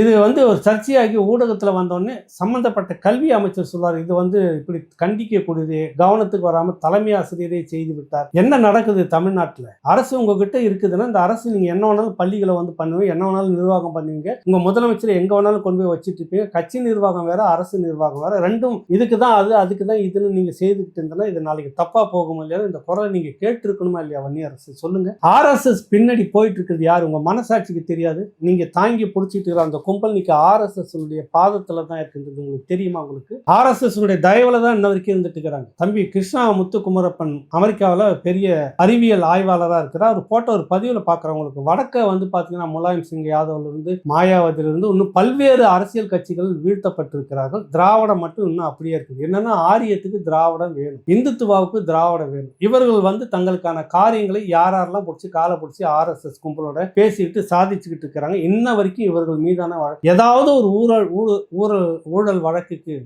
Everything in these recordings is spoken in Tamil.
இது வந்து ஒரு சர்ச்சையாகி ஊடகத்தில் வந்தோடனே சம்மந்தப்பட்ட கல்வி அமைச்சர் சொல்வார் இது வந்து இப்படி கண்டிக்கக்கூடியது கவனத்துக்கு வராமல் தலைமை ஆசிரியரே செய்து விட்டார். என்ன நடக்குது தமிழ்நாட்டில்? அரசு உங்ககிட்ட இருக்குதுன்னா இந்த அரசு நீங்கள் என்ன வேணாலும் பள்ளிகளை வந்து பண்ணுவீங்க என்ன வேணாலும் நிர்வாகம் பண்ணுவீங்க. உங்கள் முதலமைச்சர் எங்கே வேணாலும் கொண்டு போய் வச்சுட்டு இருப்பீங்க. கட்சி நிர்வாகம் வேற அரசு நிர்வாகம் வேற ரெண்டும் இதுக்கு தான் அது அதுக்கு தான் இதுன்னு நீங்கள் செய்துக்கிட்டு இருந்தனா இது நாளைக்கு தப்பாக போகும் இல்லையா? இந்த குரலை நீங்கள் கேட்டிருக்கணுமா இல்லையா வன்னி அரசு? சொல்லுங்கள் ஆர்எஸ்எஸ் பின்னாடி போயிட்டு இருக்கிறது யார்? உங்கள் மனசாட்சிக்கு தெரியாது. நீங்கள் தாங்கி பிடிச்சிட்டு இருக்கிற அந்த கும்பல் நிற்க ஆர்எஸ்எஸ்னுடைய பாதத்தில் தான் இருக்கின்றது. உங்களுக்கு தெரியுமா உங்களுக்கு? ஆர்எஸ்எஸ் உடைய தயவுல தான் இன்ன வரைக்கும் இருந்துட்டு இருக்கிறாங்க. தம்பி கிருஷ்ணா முத்துக்குமரப்பன் அமெரிக்காவில் பெரிய அறிவியல் ஆய்வாளராக இருக்கிறார். அவர் போட்ட ஒரு பதிவில் பார்க்குறவங்களுக்கு வடக்க வந்து பார்த்தீங்கன்னா முலாயம் சிங் யாதவ்ல இருந்து மாயாவதிலிருந்து இன்னும் பல்வேறு அரசியல் கட்சிகள் வீழ்த்தப்பட்டிருக்கிறார்கள். திராவிடம் மட்டும் இன்னும் அப்படியே இருக்குது. என்னன்னா ஆரியத்துக்கு திராவிடம் வேணும். இந்துத்துவாவுக்கு திராவிடம் வேணும். இவர்கள் வந்து தங்களுக்கான காரியங்களை யார் யாரெல்லாம் பிடிச்சி காலை பிடிச்சி ஆர்எஸ்எஸ் கும்பலோட பேசிக்கிட்டு சாதிச்சுக்கிட்டு இருக்கிறாங்க. இன்ன வரைக்கும் இவர்கள் மீதான வழக்கு. ஏதாவது ஒரு ஊழல் ஊழல் ஊழல் ஊழல் வழக்குக்கு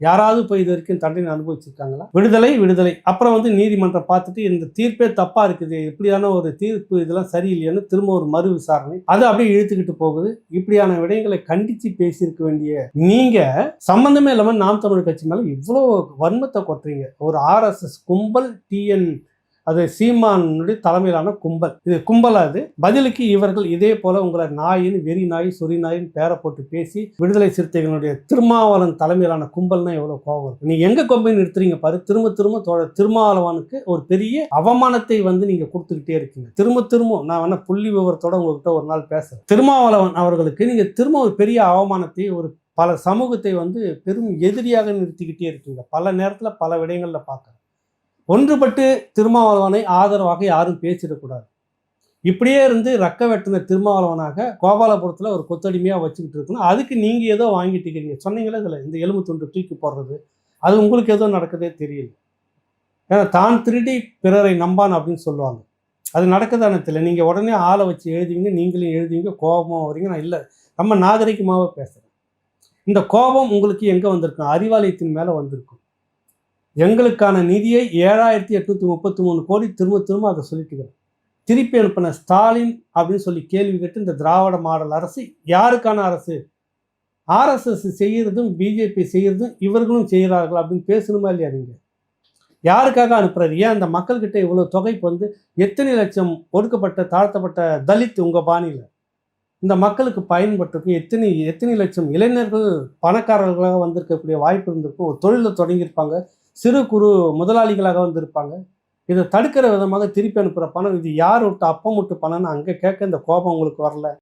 யாராவது போய் இது வரைக்கும் தண்டனை அனுபவிச்சிருக்காங்களா? விடுதலை விடுதலை. அப்புறம் வந்து நீதிமன்றம் பார்த்துட்டு இந்த தீர்ப்பே தப்பா இருக்குது இப்படியான ஒரு தீர்ப்பு இதெல்லாம் சரியில்லைன்னு திரும்ப ஒரு மறு விசாரணை. அது அப்படியே இழுத்துக்கிட்டு போகுது. இப்படியான விடயங்களை கண்டித்து பேசியிருக்க வேண்டிய நீங்க சம்பந்தமே இல்லாமல் நாம் தமிழ் கட்சி மேலே இவ்வளோ வன்மத்தை கொட்டுறீங்க. ஒரு ஆர்எஸ்எஸ் கும்பல் டிஎன் அது சீமானுடைய தலைமையிலான கும்பல். இது கும்பலா அது? பதிலுக்கு இவர்கள் இதே போல உங்களை நாயின் வெறி நாய் சொறி நாயின் பேரை போட்டு பேசி விடுதலை சிறுத்தைகளுடைய திருமாவளவன் தலைமையிலான கும்பல்னா எவ்வளவு கோபம் இருக்கும் நீங்க எங்க கொம்பை நிறுத்துறீங்க பாரு? திரும்ப திரும்ப திருமாவளவனுக்கு ஒரு பெரிய அவமானத்தை வந்து நீங்க கொடுத்துக்கிட்டே இருக்கீங்க. திரும்ப திரும்ப நான் வேணா புள்ளி விவரத்தோட உங்ககிட்ட ஒரு நாள் பேசுறேன். திருமாவளவன் அவர்களுக்கு நீங்க திரும்ப ஒரு பெரிய அவமானத்தை ஒரு பல சமூகத்தை வந்து பெரும் எதிரியாக நிறுத்திக்கிட்டே இருக்கீங்க. பல நேரத்துல பல விடயங்கள்ல பார்க்கறேன் ஒன்றுபட்டு திருமாவளவனை ஆதரவாக யாரும் பேசிடக்கூடாது. இப்படியே இருந்து ரக்க வெட்டின திருமாவளவனாக கோபாலபுரத்தில் ஒரு கொத்தடிமையாக வச்சுக்கிட்டு இருக்கணும். அதுக்கு நீங்கள் ஏதோ வாங்கிட்டு சொன்னீங்களே இதில் இந்த எலும்பு துண்டு தூக்கி போடுறது அது உங்களுக்கு ஏதோ நடக்குதே தெரியல. ஏன்னா தான் திருடி பிறரை நம்பான் அப்படின்னு சொல்லுவாங்க. அது நடக்குதானே தெரியல. நீங்கள் உடனே ஆளை வச்சு எழுதுவீங்க நீங்களும் எழுதுவீங்க கோபமாக வரீங்க நான் இல்லை நம்ம நாகரிகமாகவே பேசுகிறேன் இந்த கோபம் உங்களுக்கு எங்கே வந்திருக்கும்? அறிவாலயத்தின் மேலே வந்திருக்கும். எங்களுக்கான நிதியை ஏழாயிரத்தி எட்நூத்தி முப்பத்தி மூணு கோடி திரும்ப திரும்ப அதை சொல்லிட்டுக்கிறேன் திருப்பி அனுப்பின ஸ்டாலின் அப்படின்னு சொல்லி கேள்வி கேட்டு இந்த திராவிட மாடல் அரசு யாருக்கான அரசு? ஆர்எஸ்எஸ் செய்கிறதும் பிஜேபி செய்கிறதும் இவர்களும் செய்கிறார்கள் அப்படின்னு பேசணுமா இல்லையா நீங்கள் யாருக்காக அனுப்புறாரு? ஏன் அந்த மக்கள்கிட்ட இவ்வளோ தொகைக்கு வந்து எத்தனை லட்சம் ஒடுக்கப்பட்ட தாழ்த்தப்பட்ட தலித் உங்கள் பாணியில்? இந்த மக்களுக்கு பயன்பட்டிருக்கும் எத்தனை எத்தனை லட்சம் இளைஞர்கள் பணக்காரர்களாக வந்திருக்கக்கூடிய வாய்ப்பு இருந்திருக்கும். ஒரு தொழிலை தொடங்கியிருப்பாங்க. சிறு குறு முதலாளிகளாக வந்திருப்பாங்க இதை தடுக்கிற விதமாக திருப்பி அனுப்புகிற பணம் இது யார் விட்டு அப்பம் விட்டு பணம்னு அங்கே கேட்க இந்த கோபம் உங்களுக்கு வரல.